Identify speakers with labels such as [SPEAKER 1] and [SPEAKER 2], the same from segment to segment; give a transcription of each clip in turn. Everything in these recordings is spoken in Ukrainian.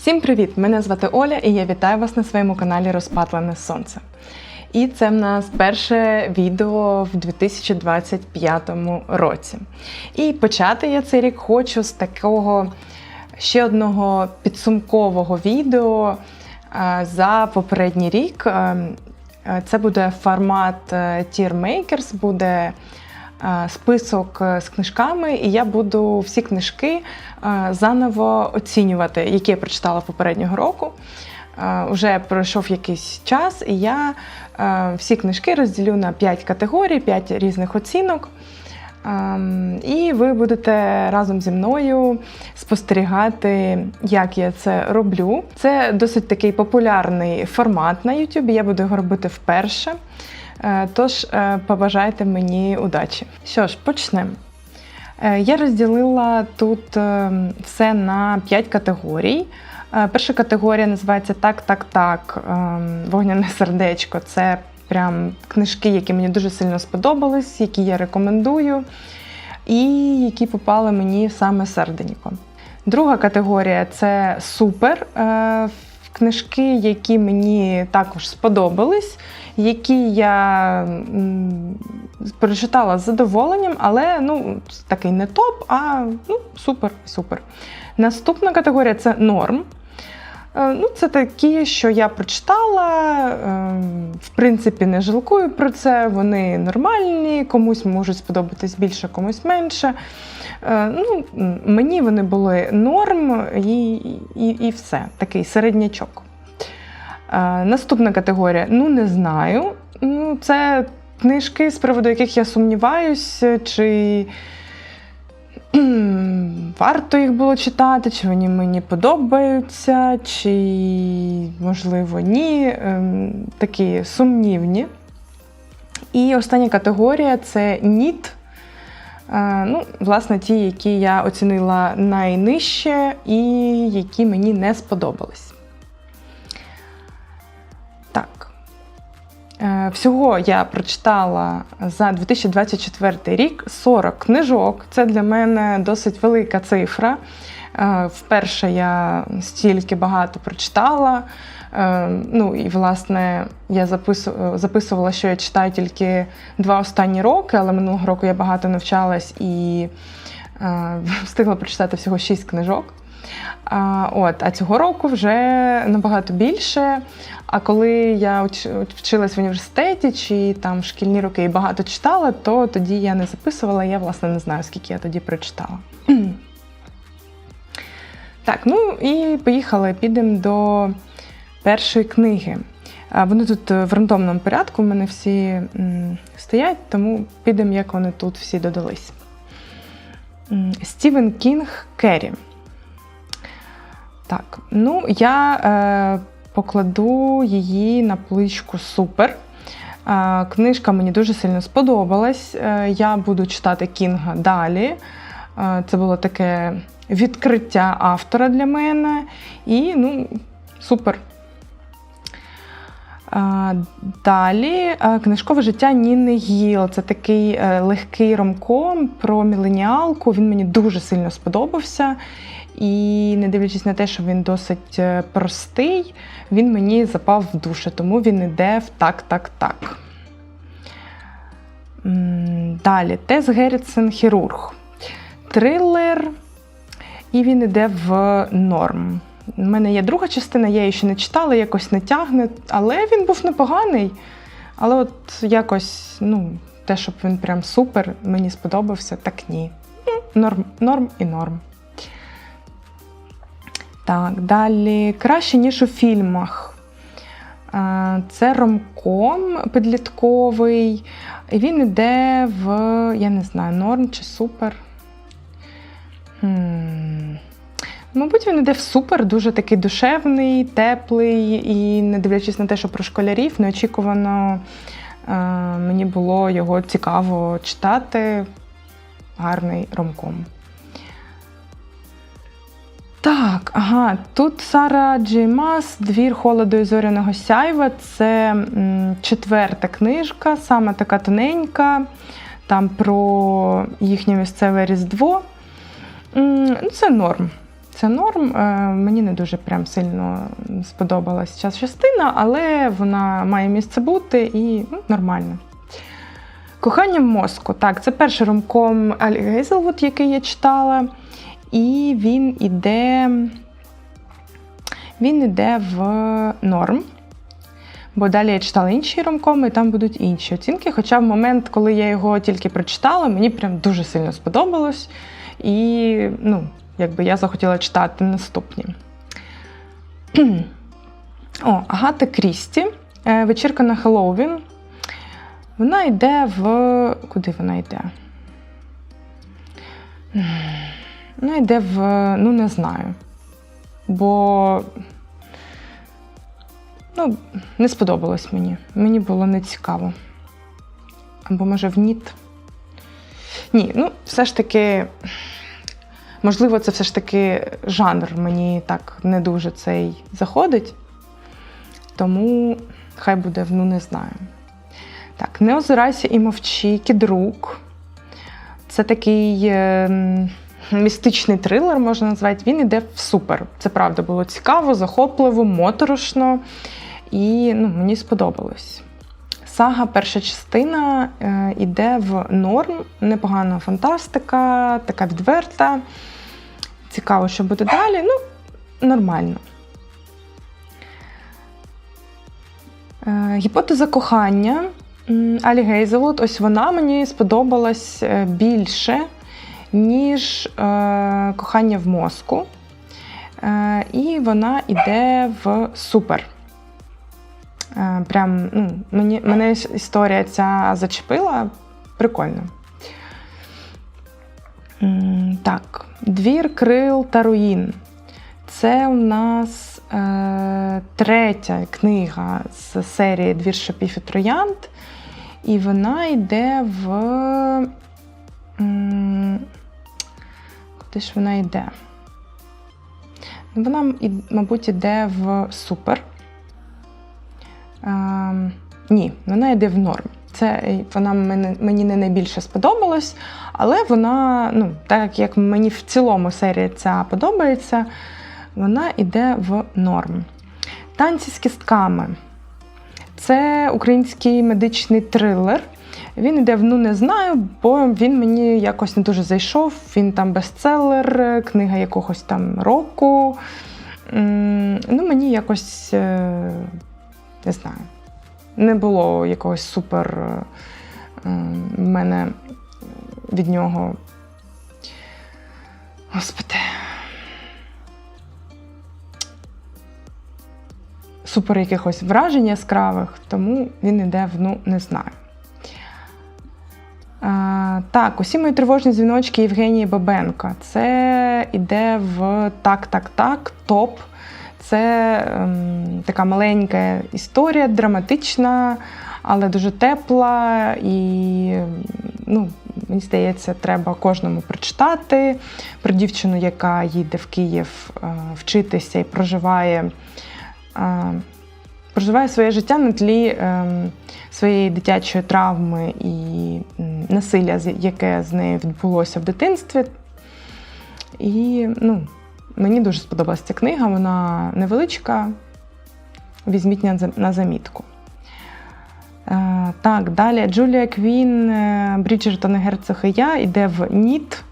[SPEAKER 1] Всім привіт! Мене звати Оля і я вітаю вас на своєму каналі Розпатлене Сонце. І це в нас перше відео в 2025 році. І почати я цей рік хочу з такого ще одного підсумкового відео е, за попередній рік. Е, е, Це буде формат Tier Makers, буде список е, з книжками, і я буду всі книжки е, заново оцінювати, які я прочитала попереднього року. Е, Уже пройшов якийсь час, і я е, всі книжки розділю на 5 категорій, 5 різних оцінок. Ем, І ви будете разом зі мною спостерігати, як я це роблю. Це досить такий популярний формат на YouTube. Я буду його робити вперше. Е, Тож е, побажайте мені удачі. Що ж, почнемо. Е, Я розділила тут все на 5 категорій. Перша категорія називається Так, так, так. Вогняне сердечко. Це прям книжки, які мені дуже сильно сподобались, які я рекомендую, і які попали мені саме серденько. Друга категорія це супер. Книжки, які мені також сподобались, які я прочитала з задоволенням, але ну, такий не топ, а ну, супер, супер. Наступна категорія це норм. Е, Ну, це такі, що я прочитала, е, в принципі, не жалкую про це. Вони нормальні, комусь можуть сподобатись більше, комусь менше. Е, Ну, мені вони були норм і, і, і все, такий середнячок. Е, Наступна категорія ну не знаю. Ну, Це книжки, з приводу яких я сумніваюся, чи варто їх було читати, чи вони мені подобаються, чи, можливо, ні. Ем, Такі сумнівні. І остання категорія це ніт. Е, Ну, власне, ті, які я оцінила найнижче і які мені не сподобались. Всього я прочитала за 2024 рік 40 книжок. Це для мене досить велика цифра. Е, Вперше я стільки багато прочитала. Е, Ну і власне я записувала, що я читаю тільки два останні роки, але минулого року я багато навчалась і е, встигла прочитати всього 6 книжок. А, от, а цього року вже набагато більше. А коли я вчилась в університеті чи там шкільні роки і багато читала, то тоді я не записувала, я власне не знаю, скільки я тоді прочитала. так, ну і поїхали, підемо до першої книги. Вони тут е, в рандомному порядку, в мене всі стоять, тому підемо, як вони тут всі додались. Стівен Кінг Керрі. Так, ну я е, покладу її на поличку супер. Е, книжка мені дуже сильно сподобалась. Е, я буду читати Кінга далі. Е, це було таке відкриття автора для мене. І ну, супер. Е, Далі е, книжкове життя Ніни Гіл. Це такий е, легкий ромком про міленіалку. Він мені дуже сильно сподобався. І не дивлячись на те, що він досить е, простий, він мені запав в душу, тому він іде в так, так, так. Далі Тес Геррітсен хірург. Трилер, і він іде в норм. У мене є друга частина, я її ще не читала, якось не тягне, але він був непоганий. Але от якось, ну, те, щоб він прям супер, мені сподобався, так ні. Норм, норм і норм. Так, далі краще, ніж у фільмах. Е, Це ромком підлітковий. І він іде в, я не знаю, норм чи супер. Хм. Мабуть, він іде в супер, дуже такий душевний, теплий, і не дивлячись на те, що про школярів, неочікувано е, мені було його цікаво читати. Гарний ромком. Так, ага, тут Сара Джеймас, Двір холоду і зоряного сяйва. Це четверта книжка, саме така тоненька, там про їхнє місцеве різдво. Ну, Це норм. це норм. Е, Мені не дуже прям сильно сподобалась ця частина, але вона має місце бути і ну, нормально. Кохання мозку. Так, це перший ромком Алі Гейзелвуд, який я читала. І він іде. Він іде в норм. Бо далі я читала інші ромкоми, і там будуть інші оцінки. Хоча в момент, коли я його тільки прочитала, мені прям дуже сильно сподобалось. І ну, якби я захотіла читати наступні. О, Агата Крісті. е, Вечірка на Хеллоуін. Вона йде в. Куди вона йде? Вона йде в. Ну, не знаю. Бо. Ну, не сподобалось мені. Мені було не цікаво. Або, може, в ніт. Ні, ну, все ж таки. Можливо, це все ж таки жанр мені так не дуже цей заходить. Тому хай буде, ну не знаю. Так, не озирайся і мовчи, кідрук. Це такий е, містичний трилер, можна назвати. Він іде в супер. Це правда було цікаво, захопливо, моторошно. І ну, мені сподобалось. Сага, перша частина е, іде в норм, непогана фантастика, така відверта. Цікаво, що буде далі. Ну, нормально. Е, Гіпотеза кохання Алі Гейзелот, ось вона мені сподобалась е, більше, ніж е, кохання в мозку. Е, і вона йде в супер. Е, прям ну, мені, мене історія ця зачепила. Прикольно. Так, двір, крил та руїн. Це у нас е, третя книга з серії Двір шипів і троянд. І вона йде в. м, Куди ж вона йде? Вона, мабуть, йде в супер. Ем, ні, вона йде в норм. Це е, вона мені не найбільше сподобалась, але вона, ну, так як мені в цілому серія ця подобається, вона йде в норм. Танці з кістками. Це український медичний трилер. Він йде в ну не знаю, бо він мені якось не дуже зайшов. Він там бестселер, е, книга якогось там року. Ну, мені якось е, не знаю. Не було якогось супер е, в мене від нього. Господи. Супер якихось вражень яскравих, тому він іде в ну не знаю. Так, усі мої тривожні дзвіночки Євгенії Бабенко. Це іде в так, так, так, топ. Це ем, така маленька історія, драматична, але дуже тепла. І ну, мені здається, треба кожному прочитати про дівчину, яка їде в Київ е, вчитися і проживає. е, Проживає своє життя на тлі ем, своєї дитячої травми і насилля, яке з нею відбулося в дитинстві. І ну, мені дуже сподобалася ця книга, вона невеличка. Візьміть на замітку. Е, так, далі Джулія Квін, е, Бріджертон Герцог і я йде в Ніт.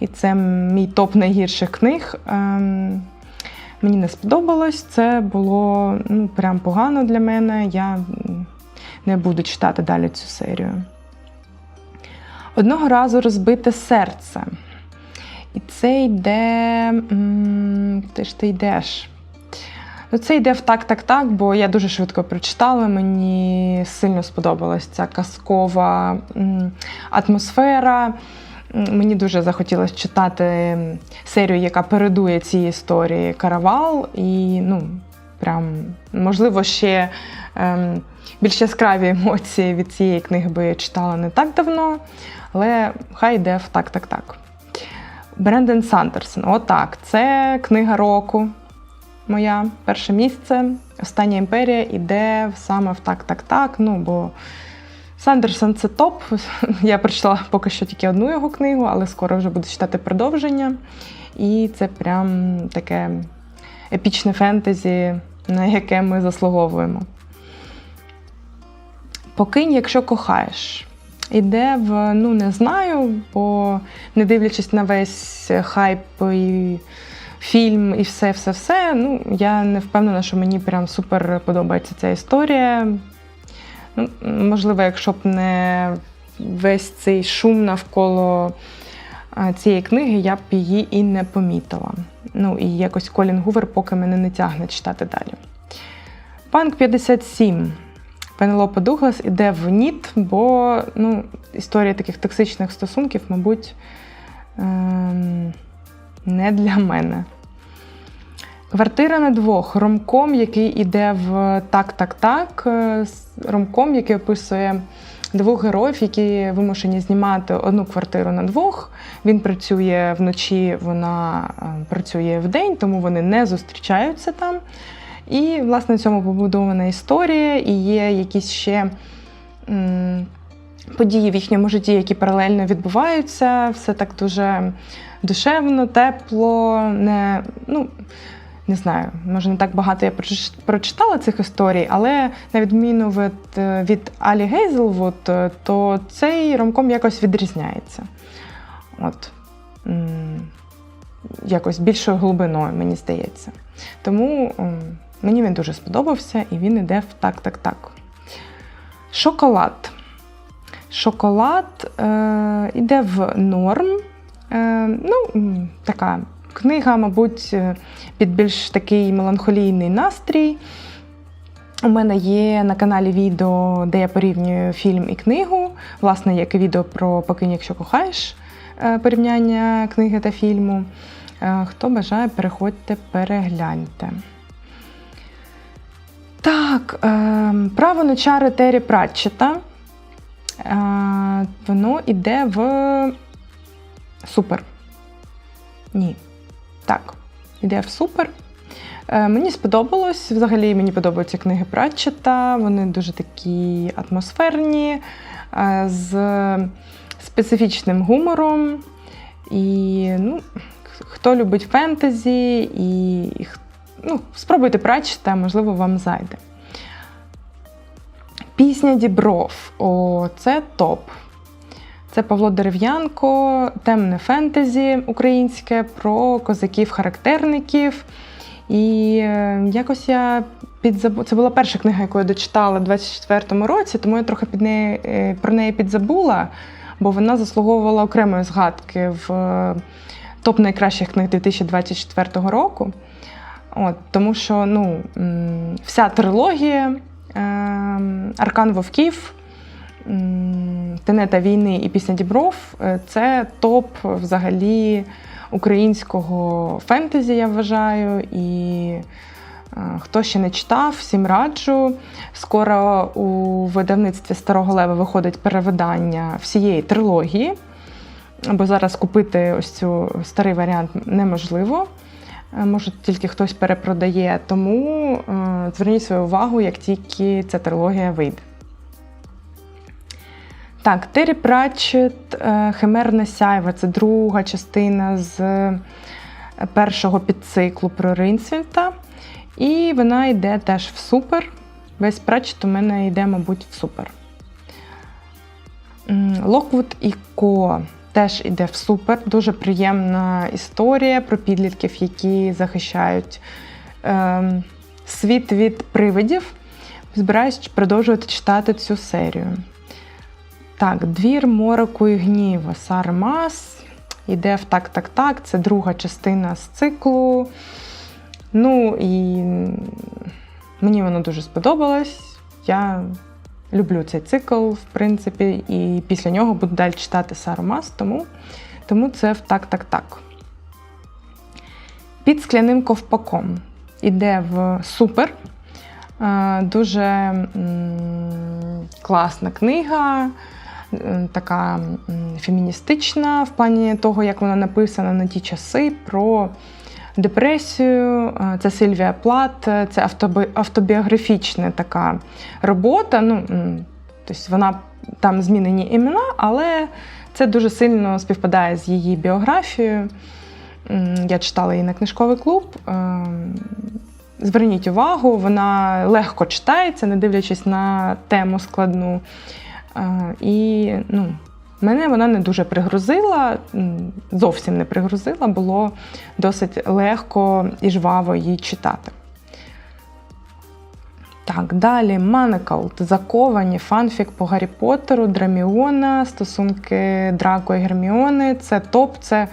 [SPEAKER 1] І це мій топ найгірших книг. Ем, Мені не сподобалось, це було ну, прям погано для мене. Я не буду читати далі цю серію. Одного разу розбите серце. І це йде. Куди ж ти йдеш? Ну, це йде в так, так, так, бо я дуже швидко прочитала. Мені сильно сподобалась ця казкова атмосфера. Мені дуже захотілося читати серію, яка передує цій історії Каравал. І ну, прям, можливо, ще ем, більш яскраві емоції від цієї книги би я читала не так давно, але хай йде в так, так, так. Брендон Сандерсон. Отак, це книга року. Моя перше місце. Остання імперія іде саме в так, так, так. Ну, бо Сандерсон це топ. Я прочитала поки що тільки одну його книгу, але скоро вже буду читати продовження. І це прям таке епічне фентезі, на яке ми заслуговуємо. Покинь, якщо кохаєш. Іде в ну не знаю, бо не дивлячись на весь хайп і фільм і все, все, все. Ну я не впевнена, що мені прям супер подобається ця історія. Ну, можливо, якщо б не весь цей шум навколо цієї книги, я б її і не помітила. Ну і якось Колін Гувер поки мене не тягне читати далі. Панк 57. Пенелопа Дуглас іде в ніт, бо ну, історія таких токсичних стосунків, мабуть, ем, не для мене. Квартира на двох. Ромком, який іде в так-так-так. е, Ромком, який описує двох героїв, які вимушені знімати одну квартиру на двох. Він працює вночі, вона е, працює вдень, тому вони не зустрічаються там. І, власне, на цьому побудована історія, і є якісь ще м, події в їхньому житті, які паралельно відбуваються. Все так дуже душевно, тепло, не, ну, не знаю, може не так багато я прочитала цих історій, але на відміну від, від Алі Гейзелвуд, то цей ромком якось відрізняється. От. Якось більшою глибиною, мені здається. Тому мені він дуже сподобався і він іде в так-так-так. Шоколад. Шоколад е, іде в норм. Е, ну, така книга, мабуть, е, під більш такий меланхолійний настрій. У мене є на каналі відео, де я порівнюю фільм і книгу. Власне, як і відео про Покинь, якщо кохаєш е, порівняння книги та фільму. Е, Хто бажає, переходьте, перегляньте. Так, е, право на чари Террі Пратчета. Е, воно йде в супер. Ні. Так, йде в супер. Е, Мені сподобалось. Взагалі мені подобаються книги Пратчета. Вони дуже такі атмосферні, е, з специфічним гумором. І ну, хто любить фентезі, і, і х- ну, спробуйте Пратчета, можливо, вам зайде. Пісня Дібров. О, це топ. Це Павло Дерев'янко, темне фентезі українське про козаків-характерників. І е, якось я підзабу... Це була перша книга, яку я дочитала у 24-му році, тому я трохи під неї, е, про неї підзабула, бо вона заслуговувала окремої згадки в е, топ найкращих книг 2024 року. От, тому що ну, вся трилогія е, Аркан Вовків. Тенета війни і пісня Дібров е, це топ взагалі українського фентезі, я вважаю. І е, хто ще не читав, всім раджу. Скоро у видавництві Старого Лева виходить перевидання всієї трилогії, бо зараз купити ось цю старий варіант неможливо. Е, Може, тільки хтось перепродає, тому е, зверніть свою увагу, як тільки ця трилогія вийде. Так, Террі Пратчет, е, Химерне сяйво це друга частина з першого підциклу про Ринсвінта. І вона йде теж в супер. Весь Пратчет у мене йде, мабуть, в супер. Локвуд і Ко теж йде в супер. Дуже приємна історія про підлітків, які захищають е, світ від привидів. Збираюсь продовжувати читати цю серію. Так, двір мороку і гніву. Сармас. Йде в так-так-так. Це друга частина з циклу. Ну і мені воно дуже сподобалось. Я люблю цей цикл, в принципі, і після нього буду далі читати Сармас, тому, тому це в так-так-так. Під скляним ковпаком. Іде в супер. Е, Дуже класна книга, е, така феміністична в плані того, як вона написана на ті часи про депресію. Е, Це Сильвія Плат, це автобіографічна така робота. Ну, тобто вона там змінені імена, але це дуже сильно співпадає з її біографією. Я читала її на книжковий клуб. Ем, Зверніть увагу, вона легко читається, не дивлячись на тему складну. Е, І ну, мене вона не дуже пригрузила, зовсім не пригрузила, було досить легко і жваво її читати. Так, далі Манекалт, заковані, фанфік по Гаррі Поттеру, Драміона, стосунки Драко і Герміони. Це топ, це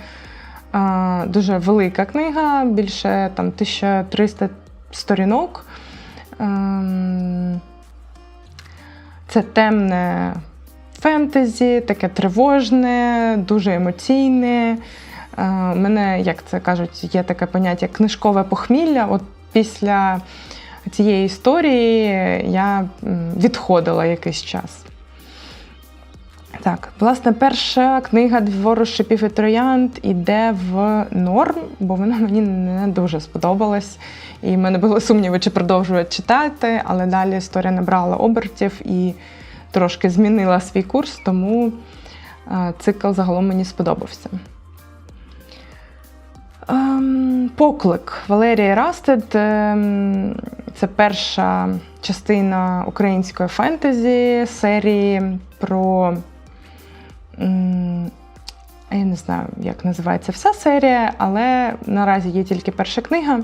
[SPEAKER 1] е, дуже велика книга, більше там 1300 сторінок. Ем, це темне фентезі, таке тривожне, дуже емоційне. Е, У мене, як це кажуть, є таке поняття книжкове похмілля. От після цієї історії я відходила якийсь час. Так, власне, перша книга Двору шипів і троянд іде в норм, бо вона мені не дуже сподобалась. І в мене були сумніви, чи продовжувати читати, але далі історія набрала обертів і трошки змінила свій курс, тому е, цикл загалом мені сподобався. Ем, Поклик Валерії Растед. ем, Це перша частина української фентезі серії про. Я не знаю, як називається вся серія, але наразі є тільки перша книга.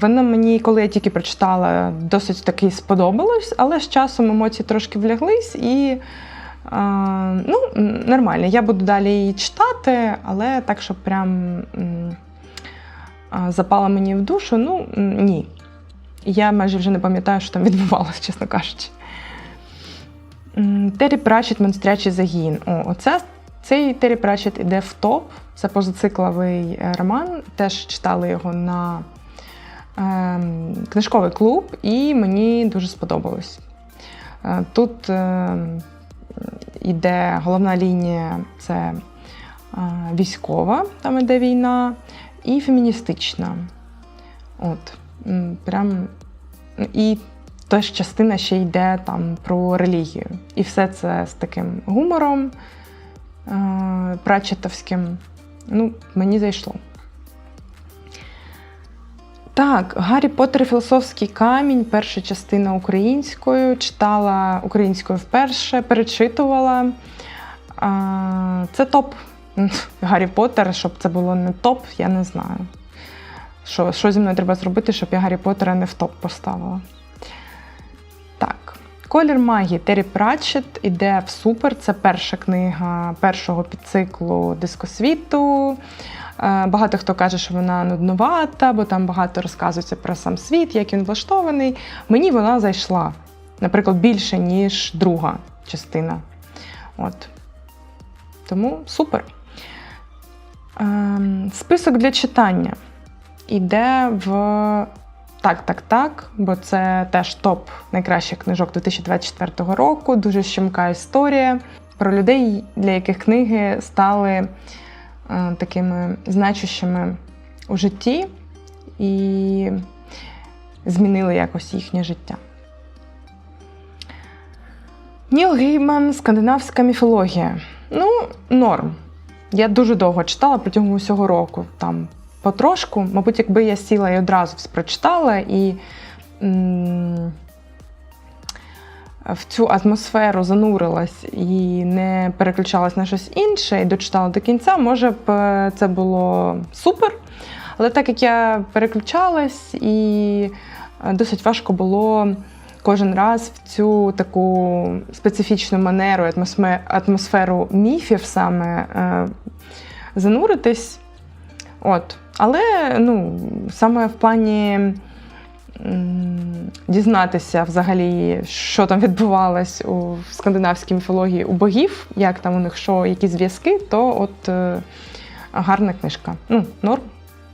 [SPEAKER 1] Вона мені, коли я тільки прочитала, досить таки сподобалось, але з часом емоції трошки вляглись і ну, нормально. Я буду далі її читати, але так, щоб прям запала мені в душу, ну ні. Я майже вже не пам'ятаю, що там відбувалося, чесно кажучи. Террі Пратчет «Монстрячий загін. О, оце, цей Террі Пратчет іде в топ. Це позацикловий е, роман. Теж читали його на книжковий клуб, і мені дуже сподобалось. Е, Тут ем, іде головна лінія це е, військова, там іде війна, і феміністична. От, прям, і теж частина ще йде там про релігію. І все це з таким гумором е, прачетовським. Ну, мені зайшло. Так, Гаррі Поттер і філософський камінь, перша частина українською. Читала українською вперше, перечитувала. Це топ. Гаррі Поттер, щоб це було не топ, я не знаю. Що, що зі мною треба зробити, щоб я Гаррі Поттера не в топ поставила. Так. Колір магії Террі Пратчет іде в супер. Це перша книга першого підциклу дискосвіту. Е, Багато хто каже, що вона нуднувата, бо там багато розказується про сам світ, як він влаштований. Мені вона зайшла, наприклад, більше, ніж друга частина. От. Тому супер. Ем, Список для читання іде в так, так, так, бо це теж топ найкращих книжок 2024 року. Дуже щемка історія про людей, для яких книги стали такими значущими у житті і змінили якось їхнє життя. Ніл Гейман, скандинавська міфологія. Ну, норм. Я дуже довго читала протягом усього року. Там потрошку. Мабуть, якби я сіла і одразу прочитала і м, в цю атмосферу занурилась і не переключалась на щось інше і дочитала до кінця, може б е, це було супер. Але так як я переключалась і е, досить важко було кожен раз в цю таку специфічну манеру, атмосферу міфів саме е, зануритись. От. Але ну, саме в плані дізнатися взагалі, що там відбувалось у скандинавській міфології у богів, як там у них що, які зв'язки, то от е, гарна книжка. Ну, норм,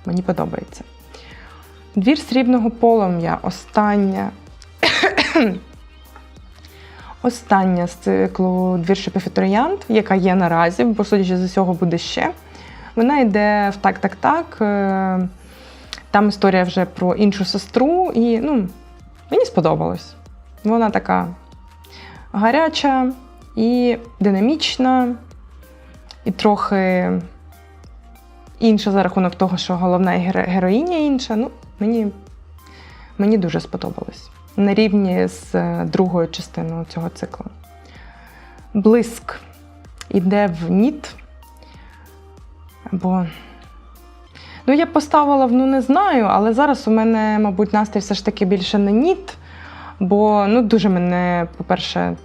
[SPEAKER 1] мені подобається. Двір срібного полум'я. Остання. Остання з циклу Двір шипів яка є наразі, бо судячи з усього буде ще. Вона йде в так, так, так. е, Там історія вже про іншу сестру, і ну, мені сподобалось. Вона така гаряча, і динамічна, і трохи інша за рахунок того, що головна героїня інша. Ну, мені, мені дуже сподобалось. На рівні з е, другою частиною цього циклу. Блиск іде в ніт. Бо. Ну, я поставила в ну не знаю, але зараз у мене, мабуть, настрій все ж таки більше на ніт. Бо ну, дуже мене, по-перше,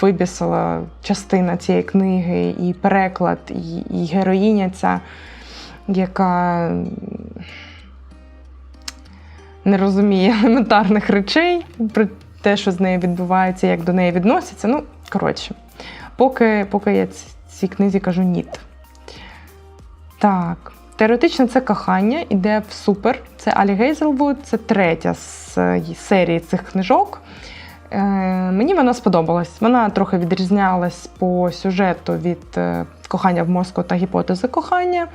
[SPEAKER 1] вибісила частина цієї книги, і переклад, і, і героїня ця, яка не розуміє елементарних речей про те, що з нею відбувається, як до неї відносяться. Ну, коротше, поки, поки я ці- цій книзі кажу ніт. Так. Теоретично це кохання, іде в супер. Це Алі Гейзелвуд, це третя з е, серії цих книжок. Е, мені вона сподобалась. Вона трохи відрізнялась по сюжету від е, кохання в мозку та гіпотези кохання.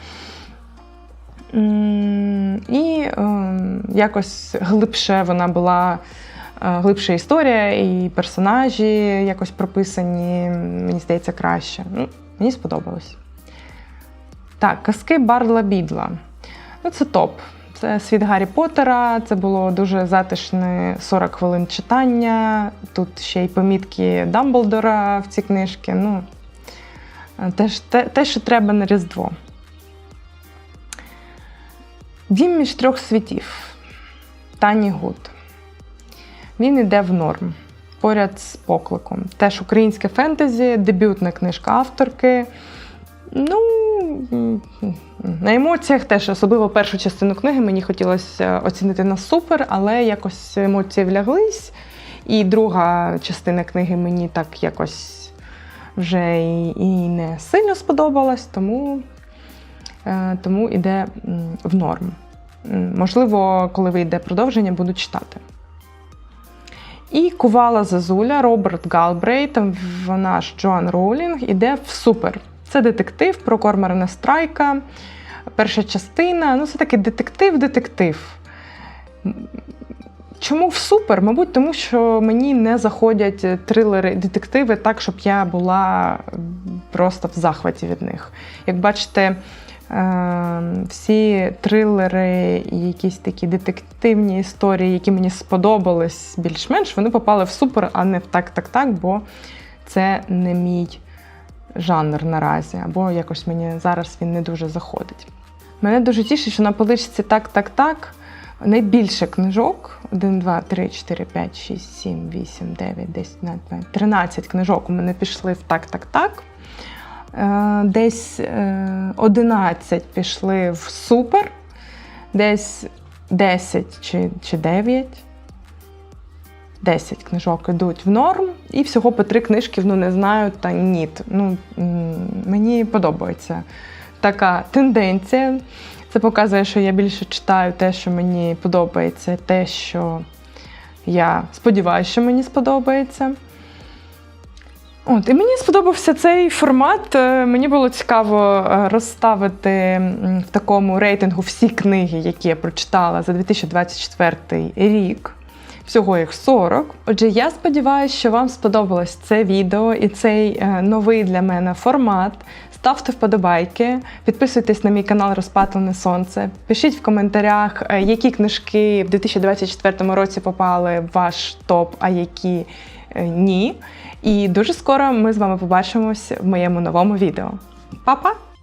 [SPEAKER 1] І е, якось глибше вона була, е, глибша історія, і персонажі якось прописані, мені здається, краще. Ну, мені сподобалось. Так, казки Барла Бідла. Ну, це топ. Це світ Гаррі Поттера. Це було дуже затишне 40 хвилин читання. Тут ще й помітки Дамблдора в ці книжки. Ну, теж, те, те, що треба на Різдво. Дім між трьох світів. Тані Гуд. Він іде в норм поряд з покликом. Теж українське фентезі, дебютна книжка авторки. Ну, на емоціях теж, особливо першу частину книги, мені хотілося оцінити на супер, але якось емоції вляглись. І друга частина книги мені так якось вже і, і не сильно сподобалась, тому, е, тому іде м, в норм. Можливо, коли вийде продовження, буду читати. І Кувала Зазуля Роберт Галбрейт, вона ж Джоан Роулінг, іде в супер. Це детектив про Корморана Страйка. Перша частина. Ну, це такий детектив-детектив. Чому в супер? Мабуть, тому що мені не заходять трилери, детективи так, щоб я була просто в захваті від них. Як бачите, е, всі трилери і якісь такі детективні історії, які мені сподобались більш-менш, вони попали в супер, а не в так-так-так, бо це не мій жанр наразі, або якось мені зараз він не дуже заходить. Мене дуже тішить, що на поличці так-так-так найбільше книжок: 1, 2, 3, 4, 5, 6, 7, 8, 9, 10, 11, 13 книжок у мене пішли в так-так-так. Е, Десь е, 11 пішли в супер, десь 10 чи, чи 9. 10 книжок йдуть в норм, і всього по три книжки ну не знаю та ніт. Ну, мені подобається така тенденція. Це показує, що я більше читаю те, що мені подобається, те, що я сподіваюся, що мені сподобається. От, і мені сподобався цей формат. Е, Мені було цікаво е, розставити в такому рейтингу всі книги, які я прочитала за 2024 рік. Всього їх 40. Отже, я сподіваюся, що вам сподобалось це відео і цей е, новий для мене формат. Ставте вподобайки, підписуйтесь на мій канал Розпатлене Сонце. Пишіть в коментарях, е, які книжки в 2024 році попали в ваш топ, а які е, ні. І дуже скоро ми з вами побачимось в моєму новому відео. Па-па!